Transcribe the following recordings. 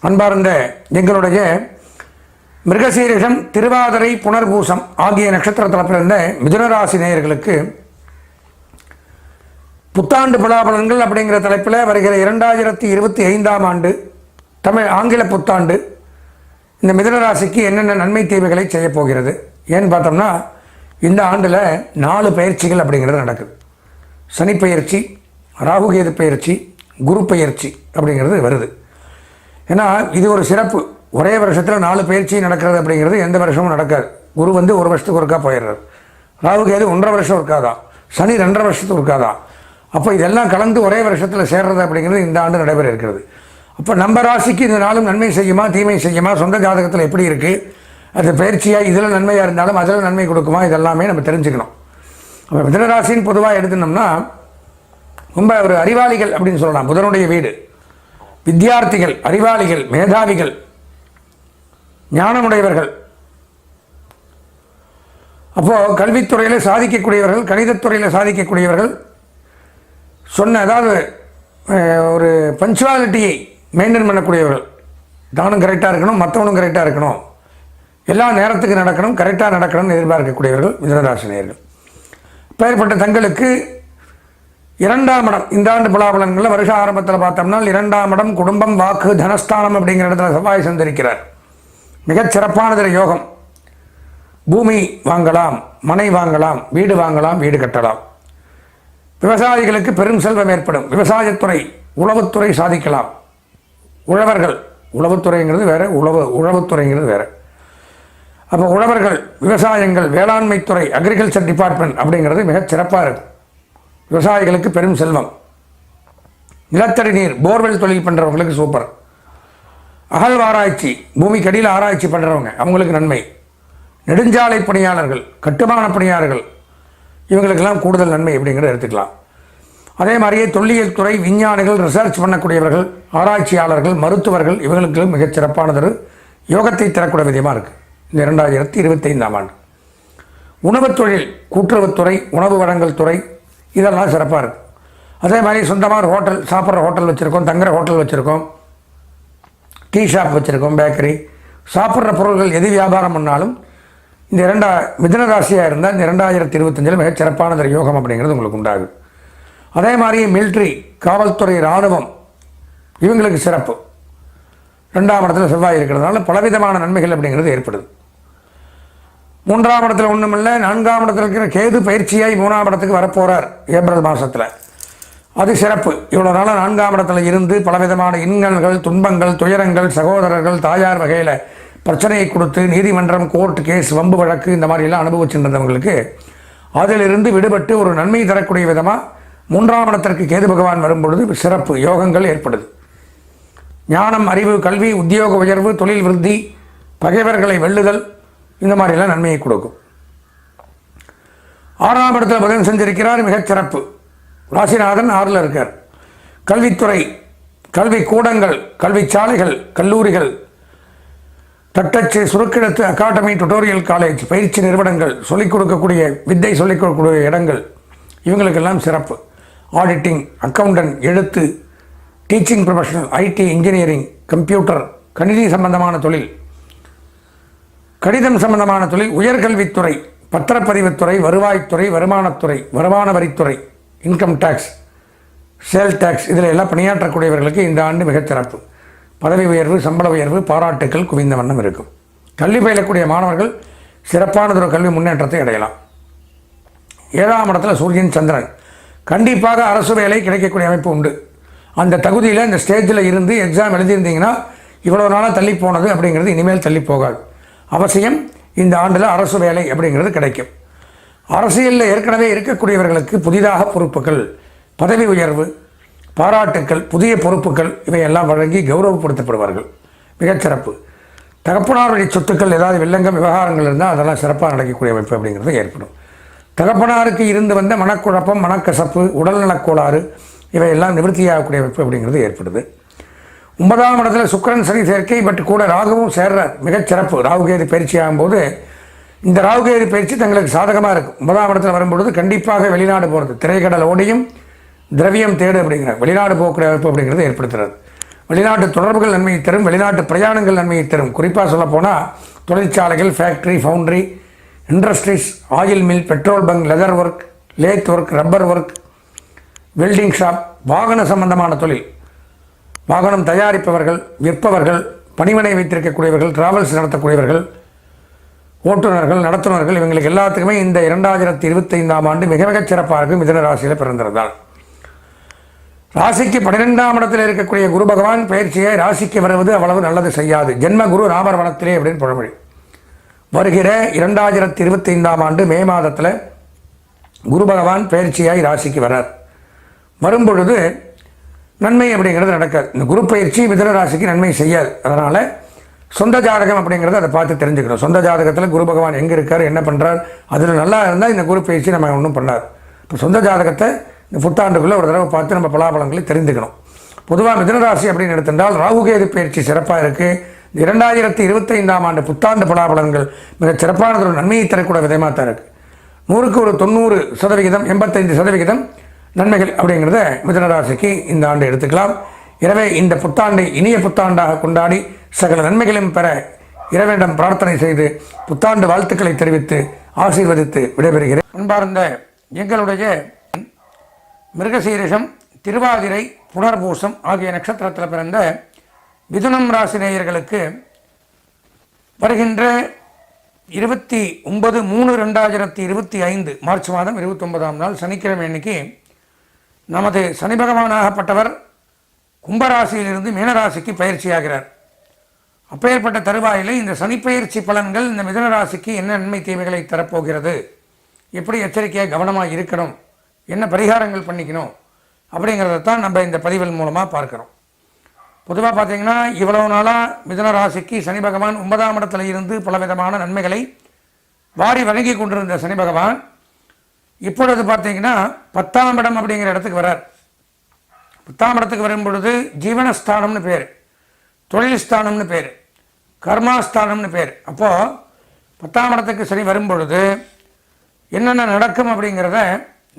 அன்பார்ந்த எங்களுடைய மிருகசீரிஷம் திருவாதிரை புனர்பூசம் ஆகிய நட்சத்திரத்தில் பிறந்த மிதுனராசி நேயர்களுக்கு புத்தாண்டு பலாபலன்கள் அப்படிங்கிற தலைப்பில் வருகிற இரண்டாயிரத்தி இருபத்தி ஐந்தாம் ஆண்டு தமிழ் ஆங்கில புத்தாண்டு இந்த மிதுனராசிக்கு என்னென்ன நன்மை தீமைகளை செய்ய போகிறது? ஏன்னு பார்த்தோம்னா இந்த ஆண்டில் நாலு பயிற்சிகள் அப்படிங்கிறது நடக்குது. சனி பயிற்சி ராகுகேது பயிற்சி குரு பயிற்சி அப்படிங்கிறது வருது. ஏன்னா இது ஒரு சிறப்பு. ஒரே வருஷத்தில் நாலு பயிற்சி நடக்கிறது அப்படிங்கிறது எந்த வருஷமும் நடக்காது. குரு வந்து ஒரு வருஷத்துக்கு ஒருக்கா போயிடுறாரு. ராகுகேது ஒன்றரை வருஷம் இருக்காதான் சனி ரெண்டரை வருஷத்துக்கு இருக்காதான் அப்போ இதெல்லாம் கலந்து ஒரே வருஷத்தில் சேர்றது அப்படிங்கிறது இந்த ஆண்டு நடைபெற இருக்கிறது. அப்போ நம்ம ராசிக்கு இந்த நாளும் நன்மை செய்யுமா தீமை செய்யுமா சொந்த ஜாதகத்தில் எப்படி இருக்குது அது பயிற்சியாக இதில் நன்மையாக இருந்தாலும் அதில் நன்மை கொடுக்குமா இதெல்லாமே நம்ம தெரிஞ்சுக்கணும். அப்போ மிதனராசின்னு பொதுவாக எடுத்துனோம்னா ரொம்ப ஒரு அறிவாளிகள் அப்படின்னு சொல்லலாம். புதனுடைய வீடு. வித்தியார்த்திகள் அறிவாளிகள் மேதாவிகள் ஞானமுடையவர்கள். அப்போது கல்வித்துறையில் சாதிக்கக்கூடியவர்கள் கணிதத்துறையில் சாதிக்கக்கூடியவர்கள் சொன்ன அதாவது ஒரு பஞ்சுவாலிட்டியை மெயின்டைன் பண்ணக்கூடியவர்கள். தானும் கரெக்டாக இருக்கணும் மற்றவனும் கரெக்டாக இருக்கணும். எல்லா நேரத்துக்கு நடக்கணும் கரெக்டாக நடக்கணும்னு எதிர்பார்க்கக்கூடியவர்கள் மிதனராசினியர்கள் பெயர்பட்ட தங்களுக்கு இரண்டாம் இடம். இந்த ஆண்டு பலாபலன்களில் வருஷ ஆரம்பத்தில் பார்த்தோம்னா இரண்டாம் இடம் குடும்பம் வாக்கு தனஸ்தானம் அப்படிங்கிற இடத்துல செவ்வாய் சந்திருக்கிறார். மிகச் சிறப்பானதில் யோகம். பூமி வாங்கலாம் மனை வாங்கலாம் வீடு வாங்கலாம் வீடு கட்டலாம். விவசாயிகளுக்கு பெரும் செல்வம் ஏற்படும். விவசாயத்துறை உழவுத்துறை சாதிக்கலாம். உழவர்கள் உழவுத்துறைங்கிறது வேறு உழவு உழவுத்துறைங்கிறது வேறு. அப்போ உழவர்கள் விவசாயங்கள் வேளாண்மைத்துறை அக்ரிகல்ச்சர் டிபார்ட்மெண்ட் அப்படிங்கிறது மிகச் சிறப்பாக இருக்கும். விவசாயிகளுக்கு பெரும் செல்வம். நிலத்தடி நீர் போர்வெல் தொழில் பண்ணுறவங்களுக்கு சூப்பர் அகழ்வாராய்ச்சி பூமிக்கடியில் ஆராய்ச்சி பண்ணுறவங்க அவங்களுக்கு நன்மை. நெடுஞ்சாலை பணியாளர்கள் கட்டுமான பணியாளர்கள் இவங்களுக்கெல்லாம் கூடுதல் நன்மை அப்படிங்கிறத எடுத்துக்கலாம். அதே மாதிரியே தொல்லியல் துறை விஞ்ஞானிகள் ரிசர்ச் பண்ணக்கூடியவர்கள் ஆராய்ச்சியாளர்கள் மருத்துவர்கள் இவங்களுக்கு மிகச் சிறப்பானதொரு யோகத்தை தரக்கூடிய விதமாக இருக்குது இந்த இரண்டாயிரத்தி இருபத்தைந்தாம் ஆண்டு. உணவுத் தொழில் கூட்டுறவுத்துறை உணவு வழங்கல் துறை இதெல்லாம் சிறப்பாக இருக்கும் அதே மாதிரி சொந்தமாக ஒரு ஹோட்டல் சாப்பிட்ற ஹோட்டல் வச்சுருக்கோம் தங்குற ஹோட்டல் வச்சுருக்கோம் டீ ஷாப் வச்சுருக்கோம் பேக்கரி. சாப்பிட்ற பொருள்கள் எது வியாபாரம் பண்ணாலும் இந்த இரண்டா மிதன ராசியாக இருந்தால் இந்த இரண்டாயிரத்தி இருபத்தஞ்சில் மிகச் சிறப்பானது யோகம் அப்படிங்கிறது உங்களுக்கு உண்டாகும் அதே மாதிரி மிலிட்ரி காவல்துறை இராணுவம் இவங்களுக்கு சிறப்பு. ரெண்டாம் இடத்துல செவ்வாய் இருக்கிறதுனால பலவிதமான நன்மைகள் அப்படிங்கிறது ஏற்படுது. மூன்றாம் இடத்துல ஒன்றுமில்லை நான்காம் இடத்துல இருக்கிற கேது பயிற்சியாய் மூணாம் இடத்துக்கு வரப்போகிறார் ஏப்ரல் மாதத்தில் அது சிறப்பு. இவ்வளோ நாளாக நான்காம் இடத்துல இருந்து பலவிதமான இன்னல்கள் துன்பங்கள் துயரங்கள் சகோதரர்கள் தாயார் வகையில் பிரச்சனையை கொடுத்து நீதிமன்றம் கோர்ட் கேஸ் வம்பு வழக்கு இந்த மாதிரிலாம் அனுபவிச்சுருந்தவங்களுக்கு அதிலிருந்து விடுபட்டு ஒரு நன்மை தரக்கூடிய விதமாக மூன்றாம் இடத்திற்கு கேது பகவான் வரும்பொழுது சிறப்பு யோகங்கள் ஏற்படுது. ஞானம் அறிவு கல்வி உத்தியோக உயர்வு தொழில் விருத்தி பகைவர்களை வெல்லுதல் இந்த மாதிரிலாம் நன்மையை கொடுக்கும். ஆறாம் இடத்துல புதன் செஞ்சிருக்கிறார் மிகச் சிறப்பு. ராசிநாதன் ஆறில் இருக்கார். கல்வித்துறை கல்வி கூடங்கள் கல்வி சாலைகள் கல்லூரிகள் தட்டச்சு சுருக்கிடத்து அகாடமி டுட்டோரியல் காலேஜ் பயிற்சி நிறுவனங்கள் சொல்லிக் கொடுக்கக்கூடிய வித்தை சொல்லிக் கொடுக்கக்கூடிய இடங்கள் இவங்களுக்கெல்லாம் சிறப்பு. ஆடிட்டிங் அக்கௌண்டன்ட் எழுத்து teaching professional IT engineering computer கணினி சம்பந்தமான தொழில். கடிதம் சம்பந்தமான தொழில் உயர்கல்வித்துறை பத்திரப்பதிவுத்துறை வருவாய்த்துறை வருமானத்துறை வருமான வரித்துறை இன்கம் டேக்ஸ் சேல் டேக்ஸ் இதில் எல்லாம் பணியாற்றக்கூடியவர்களுக்கு இந்த ஆண்டு மிகச் சிறப்பு. பதவி உயர்வு சம்பள உயர்வு பாராட்டுக்கள் குவிந்த வண்ணம் இருக்கும். கல்வி பயிலக்கூடிய மாணவர்கள் சிறப்பானதொரு கல்வி முன்னேற்றத்தை அடையலாம். ஏழாம் இடத்துல சூரியன் சந்திரன். கண்டிப்பாக அரசு வேலை கிடைக்கக்கூடிய அமைப்பு உண்டு. அந்த தகுதியில் இந்த ஸ்டேஜில் இருந்து எக்ஸாம் எழுதியிருந்தீங்கன்னா இவ்வளோ நாளாக தள்ளி போனது அப்படிங்கிறது இனிமேல் தள்ளி போகாது. அவசியம் இந்த ஆண்டில் அரசு வேலை அப்படிங்கிறது கிடைக்கும். அரசியலில் ஏற்கனவே இருக்கக்கூடியவர்களுக்கு புதிதாக பொறுப்புகள் பதவி உயர்வு பாராட்டுக்கள் புதிய பொறுப்புகள் இவையெல்லாம் வழங்கி கௌரவப்படுத்தப்படுவார்கள். மிகச்சிறப்பு தகப்பனார் வழி சொத்துக்கள் ஏதாவது வில்லங்கம் விவகாரங்கள் இருந்தால் அதெல்லாம் சிறப்பாக நடக்கக்கூடிய அமைப்பு அப்படிங்கிறது ஏற்படும். தகப்பனாருக்கு இருந்து வந்த மனக்குழப்பம் மனக்கசப்பு உடல்நலக் கோளாறு இவையெல்லாம் நிவர்த்தியாகக்கூடிய அமைப்பு அப்படிங்கிறது ஏற்படுது. ஒன்பதாம் இடத்துல சுக்கிரன் சனி சேர்க்கை பட் கூட ராகுவும் சேர்றார். மிகச் சிறப்பு. ராகுகேது பயிற்சி ஆகும்போது இந்த ராகுகேது பயிற்சி தங்களுக்கு சாதகமாக இருக்கும் ஒன்பதாம் இடத்துல வரும்பொழுது கண்டிப்பாக வெளிநாடு போகிறது திரைக்கடல் ஓடியும் திரவியம் தேடு அப்படிங்கிற வெளிநாடு போக்குற வாய்ப்பு அப்படிங்கிறது ஏற்படுத்துறது. வெளிநாட்டு தொடர்புகள் நன்மையை தரும் வெளிநாட்டு பிரயாணங்கள் நன்மையை தரும். குறிப்பாக சொல்லப்போனால் தொழிற்சாலைகள் factory foundry industries oil mill petrol bunk leather work lathe work rubber work welding shop வாகன சம்பந்தமான தொழில். வாகனம் தயாரிப்பவர்கள் விற்பவர்கள் பணிமனை வைத்திருக்கக்கூடியவர்கள் டிராவல்ஸ் நடத்தக்கூடியவர்கள் ஓட்டுநர்கள் நடத்துனர்கள் இவங்களுக்கு எல்லாத்துக்குமே இந்த இரண்டாயிரத்தி இருபத்தைந்தாம் ஆண்டு மிக மிகச் சிறப்பாக இருக்கும் மிதன ராசியில் பிறந்திருந்தால் ராசிக்கு பன்னிரெண்டாம் இடத்தில் இருக்கக்கூடிய குரு பகவான் பயிற்சியை ராசிக்கு வருவது அவ்வளவு நல்லது செய்யாது. ஜென்ம குரு ராமர் வனத்திலே அப்படின்னு பழமொழி வருகிற இரண்டாயிரத்தி இருபத்தைந்தாம் ஆண்டு மே மாதத்தில் குரு பகவான் பயிற்சியாய் ராசிக்கு வரார் வரும்பொழுது நன்மை அப்படிங்கிறது நடக்காது. இந்த குரு பயிற்சி மிதன ராசிக்கு நன்மை செய்யாது. அதனால் சொந்த ஜாதகம் அப்படிங்கிறத அதை பார்த்து தெரிஞ்சுக்கணும். சொந்த ஜாதகத்தில் குரு பகவான் எங்கே இருக்கார் என்ன பண்ணுறார் அதில் நல்லா இருந்தால் இந்த குரு பயிற்சி நம்ம ஒன்றும் பண்ணார் இப்போ சொந்த ஜாதகத்தை இந்த புத்தாண்டுக்குள்ளே ஒரு தடவை பார்த்து நம்ம பலாபலங்களை தெரிஞ்சுக்கணும். பொதுவாக மிதனராசி அப்படின்னு எடுத்திருந்தால் ராகுகேது பயிற்சி சிறப்பாக இருக்குது இரண்டாயிரத்தி இருபத்தைந்தாம் ஆண்டு புத்தாண்டு பலாபலன்கள் மிகச் சிறப்பானதொரு நன்மையை தரக்கூடிய விதமாக தான் இருக்குது நூறுக்கு ஒரு தொண்ணூறு சதவிகிதம் எண்பத்தைந்து சதவிகிதம் நன்மைகள் அப்படிங்கிறத மிதனராசிக்கு இந்த ஆண்டு எடுத்துக்கலாம். எனவே இந்த புத்தாண்டை இனிய புத்தாண்டாக கொண்டாடி சகல நன்மைகளையும் பெற இறைவனிடம் பிரார்த்தனை செய்து புத்தாண்டு வாழ்த்துக்களை தெரிவித்து ஆசீர்வதித்து விடைபெறுகிறேன். அன்பார்ந்த எங்களுடைய மிருகசீரிஷம் திருவாதிரை புனர்பூசம் ஆகிய நட்சத்திரத்தில் பிறந்த மிதுனம் ராசி நேயர்களுக்கு வருகின்ற இருபத்தி ஒன்பது மூணு ரெண்டாயிரத்தி இருபத்தி ஐந்து மார்ச் மாதம் இருபத்தொன்பதாம் நாள் சனிக்கிழமை அன்னைக்கு நமது சனி பகவானாகப்பட்டவர் கும்பராசியிலிருந்து மீனராசிக்கு பயிற்சியாகிறார். அப்பேற்பட்ட தருவாயிலே இந்த சனிப்பயிற்சி பலன்கள் இந்த மிதனராசிக்கு என்ன நன்மை தீமைகளை தரப்போகிறது? எப்படி எச்சரிக்கையாக கவனமாக இருக்கணும்? என்ன பரிகாரங்கள் பண்ணிக்கணும்? அப்படிங்கிறத தான் நம்ம இந்த பதிவின் மூலமாக பார்க்குறோம். பொதுவாக பார்த்தீங்கன்னா இவ்வளவு நாளாக மிதன ராசிக்கு சனி பகவான் ஒன்பதாம் இடத்துல இருந்து பலவிதமான நன்மைகளை வாரி வழங்கி கொண்டிருந்த சனி பகவான் இப்பொழுது பார்த்தீங்கன்னா பத்தாம் இடம் அப்படிங்கிற இடத்துக்கு வரார் பத்தாம் இடத்துக்கு வரும் பொழுது ஜீவனஸ்தானம்னு பேர் தொழில் ஸ்தானம்னு பேர் கர்மாஸ்தானம்னு பேர். அப்போது பத்தாம் இடத்துக்கு சரி வரும் பொழுது என்னென்ன நடக்கும் அப்படிங்கிறத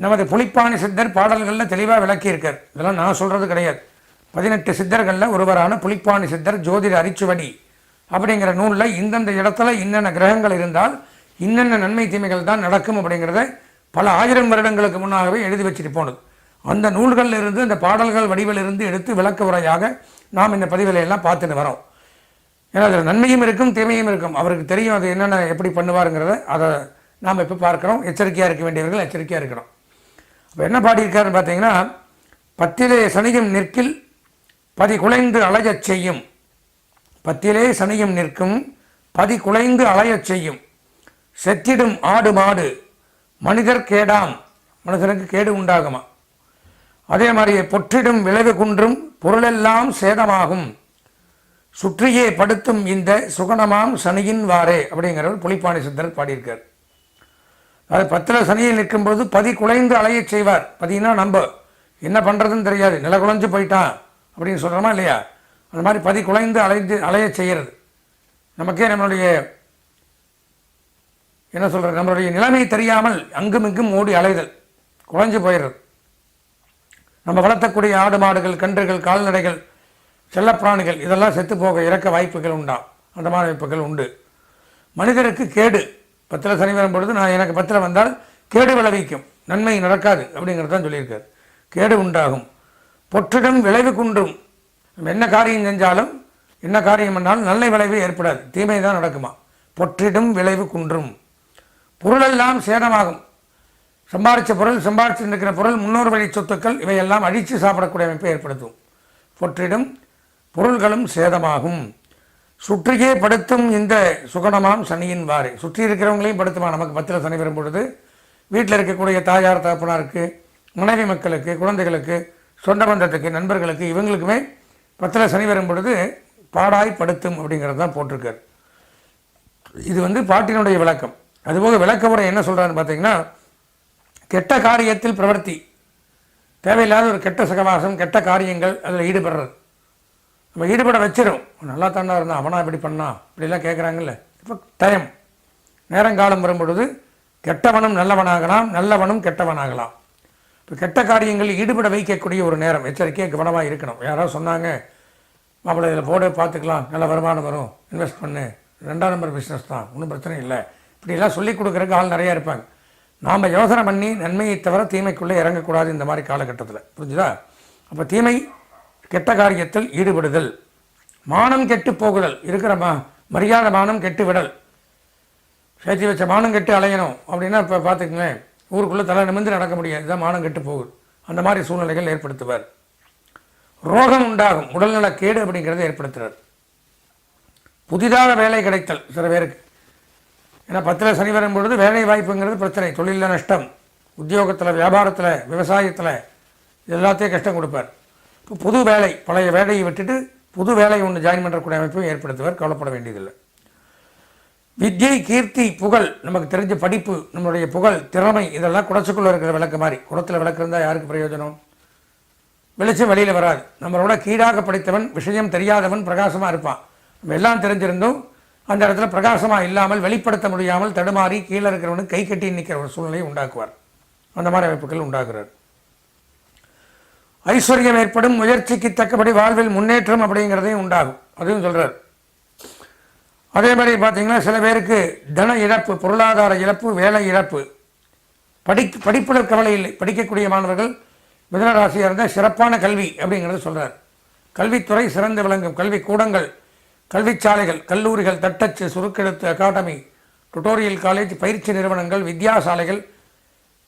நமது புலிப்பாணி சித்தர் பாடல்களில் தெளிவாக விளக்கியிருக்கார். இதெல்லாம் நான் சொல்கிறது கிடையாது. பதினெட்டு சித்தர்களில் ஒருவரான புலிப்பாணி சித்தர் ஜோதிட அரிச்சுவடி அப்படிங்கிற நூலில் இந்தந்த இடத்துல இன்னென்ன கிரகங்கள் இருந்தால் இன்னென்ன நன்மை தீமைகள் தான் நடக்கும் அப்படிங்கிறத பல ஆயிரம் வருடங்களுக்கு முன்னாகவே எழுதி வச்சுட்டு போனது. அந்த நூல்களில் இருந்து அந்த பாடல்கள் வடிவில் இருந்து எடுத்து விளக்க உரையாக நாம் இந்த பதிவிலையெல்லாம் எல்லாம் பார்த்துட்டு வரோம். ஏன்னா அதில் நன்மையும் இருக்கும் தீமையும் இருக்கும். அவருக்கு தெரியும் அது என்னென்ன எப்படி பண்ணுவாருங்கிறத அதை நாம் இப்போ பார்க்குறோம். எச்சரிக்கையாக இருக்க வேண்டியவர்கள் எச்சரிக்கையாக இருக்கிறோம். அப்போ என்ன பாடியிருக்காருன்னு பார்த்தீங்கன்னா பத்திலே சனியும் நிற்கில் பதி குலைந்து அலையச் செய்யும். பத்திலே சனியும் நிற்கும் பதி குலைந்து அலையச் செய்யும். செத்திடும் ஆடு மாடு. மனிதர் கேடாம். மனிதனுக்கு கேடு உண்டாகுமா? அதே மாதிரி பொற்றிடும் விளைவு குன்றும் பொருளெல்லாம் சேதமாகும். சுற்றியே படுத்தும் இந்த சுகணமாம் சனியின் வாரே அப்படிங்கிறவர் புலிப்பாணி சித்தர் பாடியிருக்கார். அது பத்தில் சனியில் நிற்கும்போது பதி குலைந்து அலையச் செய்வார். பதினா நம்ப. என்ன பண்ணுறதுன்னு தெரியாது. நில குலைஞ்சு போயிட்டான் அப்படின்னு சொல்கிறோமா இல்லையா? அந்த மாதிரி பதி குலைந்து அலைந்து அலையச் செய்கிறது நமக்கே நம்மளுடைய என்ன சொல்கிறது நம்மளுடைய நிலைமை தெரியாமல் அங்கும் இங்கும் ஓடி அலைதல். குழஞ்சு போயிடுறது. நம்ம வளர்த்தக்கூடிய ஆடு மாடுகள் கன்றுகள் கால்நடைகள் செல்லப்பிராணிகள் இதெல்லாம் செத்து போக இறக்க வாய்ப்புகள் உண்டாம் அந்த மாதிரி வாய்ப்புகள் உண்டு. மனிதருக்கு கேடு. பத்தில் சனி வரும் பொழுது நான் எனக்கு பத்தில் வந்தால் கேடு விளைவிக்கும். நன்மை நடக்காது அப்படிங்கிறது தான் சொல்லியிருக்காரு. கேடு உண்டாகும். பொற்றிடம் விளைவு குன்றும். நம்ம என்ன காரியம் செஞ்சாலும் என்ன காரியம் பண்ணாலும் நல்ல விளைவு ஏற்படாது. தீமை தான் நடக்குமா? பொற்றிடும் விளைவு குன்றும். பொருளெல்லாம் சேதமாகும். சம்பாதிச்ச பொருள் சம்பாதிச்சு இருக்கிற பொருள் முன்னோர் வழி சொத்துக்கள் இவையெல்லாம் அழித்து சாப்பிடக்கூடிய அமைப்பை ஏற்படுத்தும். பொற்றிடும் பொருள்களும் சேதமாகும். சுற்றியே படுத்தும் இந்த சுகணமாம் சனியின் வாரை. சுற்றி இருக்கிறவங்களையும் படுத்துமா? நமக்கு பத்தில் சனி பெறும் பொழுது. வீட்டில் இருக்கக்கூடிய தாயார் தகப்பனாருக்கு மனைவி மக்களுக்கு குழந்தைகளுக்கு சொந்த பந்தத்துக்கு நண்பர்களுக்கு இவங்களுக்குமே பத்தில் சனி வரும் பொழுது பாடாய் படுத்தும் அப்படிங்கிறது தான் போட்டிருக்கார். இது வந்து பாட்டினுடைய விளக்கம். அதுபோக விளக்க என்ன சொல்கிறான்னு பார்த்தீங்கன்னா கெட்ட காரியத்தில் பிரவர்த்தி. தேவையில்லாத ஒரு கெட்ட சகவாசம் கெட்ட காரியங்கள் அதில் ஈடுபடுறது. நம்ம ஈடுபட வச்சிரும். நல்லா தாண்டா இருந்தான் அவனா இப்படி பண்ணா இப்படிலாம் கேட்குறாங்கல்ல இப்போ டைம். நேரங்காலம் வரும்பொழுது கெட்டவனும் நல்லவனாகலாம் நல்லவனும் கெட்டவனாகலாம். இப்போ கெட்ட காரியங்களில் ஈடுபட வைக்கக்கூடிய ஒரு நேரம் எச்சரிக்கையாக கவனமாக இருக்கணும். யாராவது சொன்னாங்க மாப்பிள்ளை இதில் போடு பார்த்துக்கலாம். நல்ல வருமானம் வரும். இன்வெஸ்ட் பண்ணு. ரெண்டாம் நம்பர் பிஸ்னஸ் தான். ஒன்றும் பிரச்சனை இல்லை. இப்படிலாம் சொல்லிக் கொடுக்குறக்கு ஆள் நிறையா இருப்பாங்க. நாம் யோசனை பண்ணி நன்மையை தவிர தீமைக்குள்ளே இறங்கக்கூடாது இந்த மாதிரி காலகட்டத்தில். புரிஞ்சுதா? அப்போ தீமை கெட்ட காரியத்தில் ஈடுபடுதல். மானம் கெட்டு போகுதல். இருக்கிற மா மரியாதை மானம் கெட்டு விடல். சேர்த்தி வச்ச மானம் கெட்டு அலையணும் அப்படின்னா இப்போ பார்த்துக்கங்களேன் ஊருக்குள்ளே தலை நிமிர்ந்து நடக்க முடியாது. தான் மானம் கெட்டு போகுது. அந்த மாதிரி சூழ்நிலைகள் ஏற்படுத்துவார். ரோகம் உண்டாகும். உடல்நல கேடு அப்படிங்கிறத ஏற்படுத்துகிறார் புதிதாக வேலை கிடைத்தல் சில பேருக்கு. ஏன்னா பத்தில் சனி வரும் பொழுது வேலை வாய்ப்புங்கிறது பிரச்சனை தொழிலில் நஷ்டம் உத்தியோகத்தில் வியாபாரத்தில் விவசாயத்தில் எல்லாத்தையும் கஷ்டம் கொடுப்பார். இப்போ புது வேலை பழைய வேலையை விட்டுட்டு புது வேலை ஒன்று ஜாயின் பண்ணுறக்கூடிய அமைப்பையும் ஏற்படுத்துவார் கவலைப்பட வேண்டியதில்லை. வித்யை கீர்த்தி புகழ் நமக்கு தெரிஞ்ச படிப்பு நம்மளுடைய புகழ் திறமை இதெல்லாம் குடச்சுக்குள்ளே இருக்கிற விளக்கு மாதிரி. குடத்தில் விளக்கு இருந்தால் யாருக்கு பிரயோஜனம்? வெளிச்சம் வெளியில் வராது. நம்மளோட கீழாக படித்தவன் விஷயம் தெரியாதவன் பிரகாசமாக இருப்பான். நம்ம எல்லாம் தெரிஞ்சிருந்தும் அந்த இடத்துல பிரகாசமாக இல்லாமல் வெளிப்படுத்த முடியாமல் தடுமாறி கீழே இருக்கிறவனுக்கு கை கட்டி நிற்கிற ஒரு சூழ்நிலையை உண்டாக்குவார். அந்த மாதிரி அமைப்புகள் உண்டாகிறார். ஐஸ்வர்யம் ஏற்படும் முயற்சிக்கு தக்கபடி வாழ்வில் முன்னேற்றம் அப்படிங்கிறதையும் உண்டாகும். அதையும் சொல்கிறார் அதே மாதிரி பார்த்தீங்கன்னா சில பேருக்கு தன இழப்பு பொருளாதார இழப்பு வேலை இழப்பு. படி படிப்பில் கவலை இல்லை. படிக்கக்கூடிய மாணவர்கள் மிதனராசியாக இருந்தால் சிறப்பான கல்வி அப்படிங்கிறத சொல்கிறார் கல்வித்துறை சிறந்து விளங்கும். கல்வி கூடங்கள் கல்விச்சாலைகள் கல்லூரிகள் தட்டச்சு சுருக்கெழுத்து அகாடமி டுட்டோரியல் காலேஜ் பயிற்சி நிறுவனங்கள் வித்யாசாலைகள்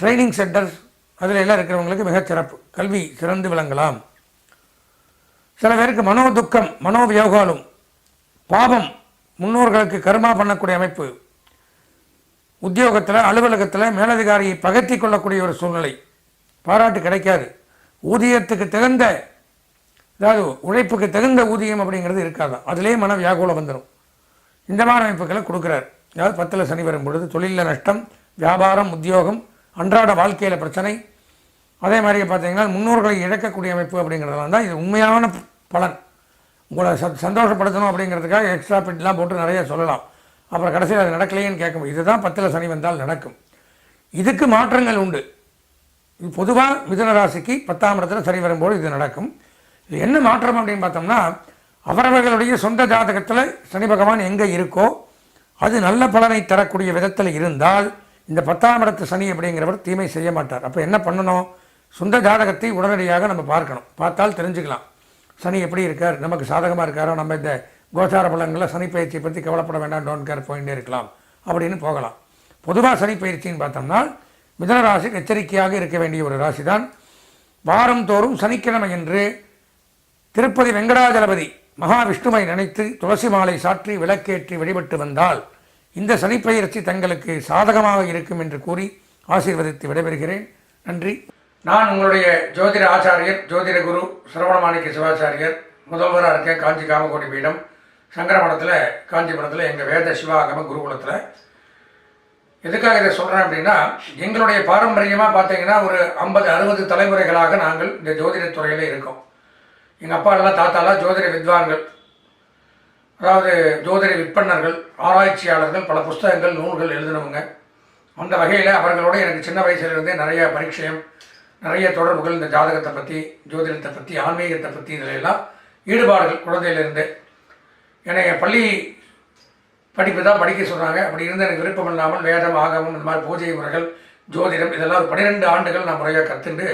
ட்ரைனிங் சென்டர்ஸ் அதில் எல்லாம் இருக்கிறவங்களுக்கு மிகச் சிறப்பு. கல்வி சிறந்து விளங்கலாம். சில பேருக்கு மனோ துக்கம் மனோவியோகாலும் பாவம் முன்னோர்களுக்கு கருமா பண்ணக்கூடிய அமைப்பு உத்தியோகத்தில் அலுவலகத்தில் மேலதிகாரியை பகத்தி கொள்ளக்கூடிய ஒரு சூழ்நிலை பாராட்டு கிடைக்காது. ஊதியத்துக்கு தகுந்த அதாவது உழைப்புக்கு தகுந்த ஊதியம் அப்படிங்கிறது இருக்காது? அதிலே மன வியாகுலம் வந்துடும் இந்த மாதிரி அமைப்புகளை கொடுக்குறார். அதாவது பத்தில் சனி வரும் பொழுது தொழிலில் நஷ்டம் வியாபாரம் உத்தியோகம் அன்றாட வாழ்க்கையில் பிரச்சனை. அதே மாதிரி பார்த்தீங்கன்னா முன்னோர்களை இழக்கக்கூடிய அமைப்பு அப்படிங்கிறதெல்லாம் தான் இது உண்மையான பலன். உங்களை ச சந்தோஷப்படுத்தணும் அப்படிங்கிறதுக்காக எக்ஸ்ட்ரா பிட்லாம் போட்டு நிறைய சொல்லலாம். அப்புறம் கடைசியில் அது நடக்கலையேன்னு கேட்கும் இதுதான் பத்தில் சனி வந்தால் நடக்கும். இதுக்கு மாற்றங்கள் உண்டு. இது பொதுவாக மிதுன ராசிக்கு பத்தாம் இடத்துல சரி வரும்போது இது நடக்கும். என்ன மாற்றம் அப்படின்னு பார்த்தோம்னா அவரவர்களுடைய சொந்த ஜாதகத்தில் சனி பகவான் எங்கே இருக்கோ அது நல்ல பலனை தரக்கூடிய விதத்தில் இருந்தால் இந்த பத்தாம் இடத்து சனி அப்படிங்கிறவர் தீமை செய்ய மாட்டார். அப்போ என்ன பண்ணணும்? சொந்த ஜாதகத்தை உடனடியாக நம்ம பார்க்கணும். பார்த்தால் தெரிஞ்சுக்கலாம். சனி எப்படி இருக்கார்? நமக்கு சாதகமாக இருக்காரோ? நம்ம இந்த கோச்சார பலன்களில் சனி பயிற்சியை பற்றி கவலைப்பட வேண்டாம் டோன்ட் கேர் போயிட்டே இருக்கலாம் அப்படின்னு போகலாம். பொதுவாக சனி பயிற்சின்னு பார்த்தோம்னா மிதன ராசி எச்சரிக்கையாக இருக்க வேண்டிய ஒரு ராசி தான் வாரம் தோறும் சனிக்கிழமை என்று திருப்பதி வெங்கடாஜலபதி மகாவிஷ்ணுவை நினைத்து துளசி மாலை சாற்றி விளக்கேற்றி வழிபட்டு வந்தால் இந்த சனிப்பயிற்சி தங்களுக்கு சாதகமாக இருக்கும் என்று கூறி ஆசீர்வதித்து விடைபெறுகிறேன். நன்றி. நான் உங்களுடைய ஜோதிட ஆச்சாரியர் ஜோதிட குரு சரவணமாணிக்க சிவாச்சாரியர் முதல்வராக இருக்கேன் காஞ்சி காமகோடி பீடம் சங்கரமடத்தில் காஞ்சிபுரத்தில் எங்கள் வேத சிவாகம குருகுலத்தில். எதுக்காக இதை சொல்கிறேன் அப்படின்னா எங்களுடைய பாரம்பரியமாக பார்த்தீங்கன்னா ஒரு ஐம்பது அறுபது தலைமுறைகளாக நாங்கள் இந்த ஜோதிடத் துறையில் இருக்கோம். எங்கள் அப்பா தாத்தாலாம் ஜோதிட வித்வான்கள். அதாவது ஜோதிட விற்பனர்கள் ஆராய்ச்சியாளர்கள் பல புஸ்தகங்கள் நூல்கள் எழுதினவங்க. அந்த வகையில் அவர்களோட எனக்கு சின்ன வயசுலேருந்தே நிறைய பரிச்சயம் நிறைய தொடர்புகள் இந்த ஜாதகத்தை பற்றி ஜோதிடத்தை பற்றி ஆன்மீகத்தை பற்றி இதில் எல்லாம் ஈடுபாடுகள் குழந்தையிலிருந்து என்னை பள்ளி படிப்பு தான் படிக்க சொன்னாங்க. அப்படி இருந்து எனக்கு விருப்பம் இல்லாமல் வேதம் ஆகமம் இந்த மாதிரி பூஜை முறைகள் ஜோதிடம் இதெல்லாம் ஒரு பன்னிரெண்டு ஆண்டுகள் நான் முறையாக கற்றுண்டு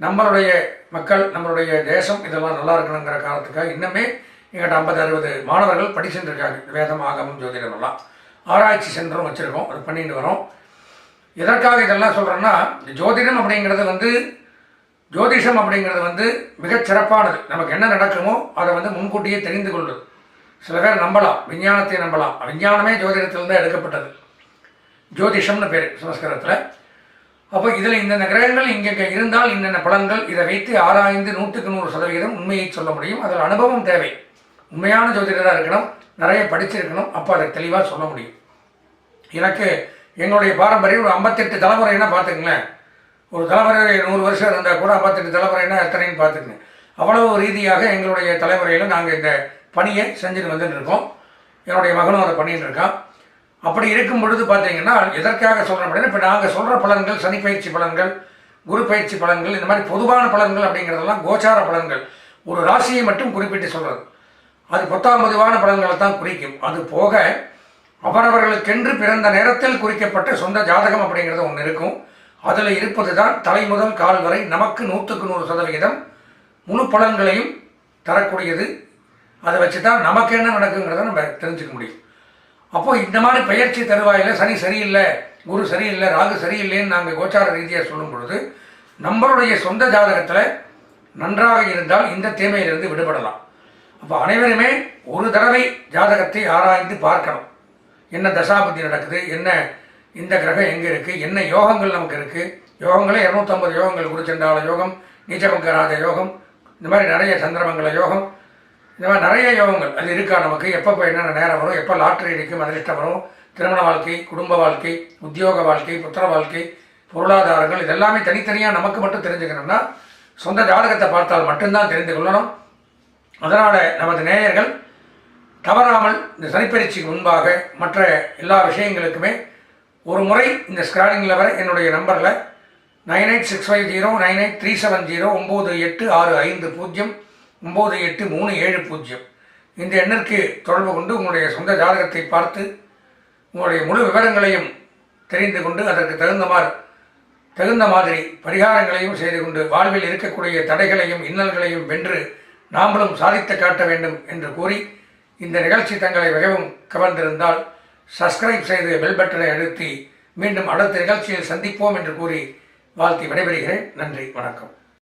நம்மளுடைய மக்கள் நம்மளுடைய தேசம் இதெல்லாம் நல்லா இருக்கணுங்கிற காரணத்துக்காக இன்னுமே எங்கிட்ட ஐம்பது அறுபது மாணவர்கள் படி சென்றிருக்காங்க வேதம் ஆகமம் ஜோதிடம் எல்லாம். ஆராய்ச்சி சென்றும் வச்சுருக்கோம். அது பண்ணிட்டு வரோம். எதற்காக இதெல்லாம் சொல்கிறேன்னா ஜோதிடம் அப்படிங்கிறது வந்து ஜோதிஷம் அப்படிங்கிறது வந்து மிகச் சிறப்பானது. நமக்கு என்ன நடக்குமோ அதை வந்து முன்கூட்டியே தெரிந்து கொள்ளுது சில பேர் நம்பலாம். விஞ்ஞானத்தை நம்பலாம். விஞ்ஞானமே ஜோதிடத்திலிருந்து எடுக்கப்பட்டது. ஜோதிஷம்னு பேர் சமஸ்கிருதத்தில். அப்போ இதில் இந்தந்த கிரகங்கள் இங்கே இருந்தால் இந்தந்த பலன்கள்? இதை வைத்து ஆராய்ந்து நூற்றுக்கு நூறு சதவீதம் உண்மையை சொல்ல முடியும். அதில் அனுபவம் தேவை. உண்மையான ஜோதிடராக இருக்கணும். நிறைய படிச்சிருக்கணும். அப்போ அதை தெளிவாக சொல்ல முடியும். எனக்கு எங்களுடைய பாரம்பரியம் ஒரு ஐம்பத்தெட்டு தலைமுறைன்னா பார்த்துக்கங்களேன். ஒரு தலைமுறை நூறு வருஷம் இருந்தால் கூட ஐம்பத்தெட்டு தலைமுறைன்னா எத்தனைன்னு பார்த்துக்கங்க. அவ்வளவு ரீதியாக எங்களுடைய தலைமுறையில் நாங்கள் இந்த பணியை செஞ்சுட்டு வந்துட்டு இருக்கோம். என்னுடைய மகனும் அதை பண்ணிட்டு இருக்கான். அப்படி இருக்கும் பொழுது பார்த்தீங்கன்னா எதற்காக சொல்கிறோம் அப்படின்னா இப்போ நாங்கள் சொல்கிற பலன்கள் சனி பயிற்சி பலன்கள் குரு பயிற்சி பலன்கள் இந்த மாதிரி பொதுவான பலன்கள் அப்படிங்கிறதெல்லாம் கோச்சார பலன்கள். ஒரு ராசியை மட்டும் குறிப்பிட்டு சொல்கிறது அது பத்தாம் பொதுவான பலன்களை தான் குறிக்கும். அது போக அவரவர்களுக்கென்று பிறந்த நேரத்தில் குறிக்கப்பட்ட சொந்த ஜாதகம் அப்படிங்கிறது ஒன்று இருக்கும். அதில் இருப்பது தான் தலை முதல் கால் வரை நமக்கு நூற்றுக்கு நூறு சதவிகிதம் முழு பலன்களையும் தரக்கூடியது. அதை வச்சு தான் நமக்கு என்ன நடக்குங்கிறத நம்ம தெரிஞ்சுக்க முடியும். அப்போ இந்த மாதிரி பயிற்சி தருவாயில் சனி சரியில்லை குரு சரியில்லை ராகு சரியில்லைன்னு நாங்கள் கோச்சார ரீதியாக சொல்லும் பொழுது நம்மளுடைய சொந்த ஜாதகத்தில் நன்றாக இருந்தால் இந்த தீமையிலிருந்து விடுபடலாம். அப்போ அனைவருமே ஒரு தடவை ஜாதகத்தை ஆராய்ந்து பார்க்கணும். என்ன தசாபதி நடக்குது என்ன இந்த கிரகம் எங்கே இருக்குது என்ன யோகங்கள் நமக்கு இருக்குது யோகங்களே இரநூத்தம்பது யோகங்கள் குருச்சண்டால யோகம் நீச்சபங்கராஜ யோகம் இந்த மாதிரி நிறைய சந்திரமங்கல யோகம் இந்த மாதிரி நிறைய யோகங்கள். அது இருக்கா நமக்கு? எப்போ என்னென்ன நேரம் வரும்? எப்போ லாட்ரி அடிக்கும் அதிர்ஷ்டம் வரும்? திருமண வாழ்க்கை குடும்ப வாழ்க்கை உத்தியோக வாழ்க்கை புத்திர வாழ்க்கை பொருளாதாரங்கள் இதெல்லாமே தனித்தனியாக நமக்கு மட்டும் தெரிஞ்சுக்கணும்னா சொந்த ஜாதகத்தை பார்த்தால் மட்டும்தான் தெரிந்து கொள்ளணும். அதனால் நமது நேயர்கள் தவறாமல் இந்த சனிப்பயிற்சிக்கு முன்பாக மற்ற எல்லா விஷயங்களுக்குமே ஒரு முறை இந்த ஸ்கிரானிங்கில் வர என்னுடைய நம்பரில் nine eight six five zero nine eight three seven zero ஒம்பது எட்டு ஆறு ஐந்து பூஜ்ஜியம் ஒம்பது எட்டு மூணு ஏழு பூஜ்ஜியம். இந்த எண்ணிற்கு தொடர்பு கொண்டு உங்களுடைய சொந்த ஜாதகத்தை பார்த்து உங்களுடைய முழு விவரங்களையும் தெரிந்து கொண்டு அதற்கு தகுந்தமாறு தகுந்த மாதிரி பரிகாரங்களையும் செய்து கொண்டு வாழ்வில் இருக்கக்கூடிய தடைகளையும் இன்னல்களையும் வென்று நாமளும் சாதித்து காட்ட வேண்டும் என்று கூறி இந்த நிகழ்ச்சி தங்களை மிகவும் கவர்ந்திருந்தால் சப்ஸ்கிரைப் செய்து பெல் பட்டனை அழுத்தி மீண்டும் அடுத்த நிகழ்ச்சியில் சந்திப்போம் என்று கூறி வாழ்த்தி விடைபெறுகிறேன். நன்றி வணக்கம்.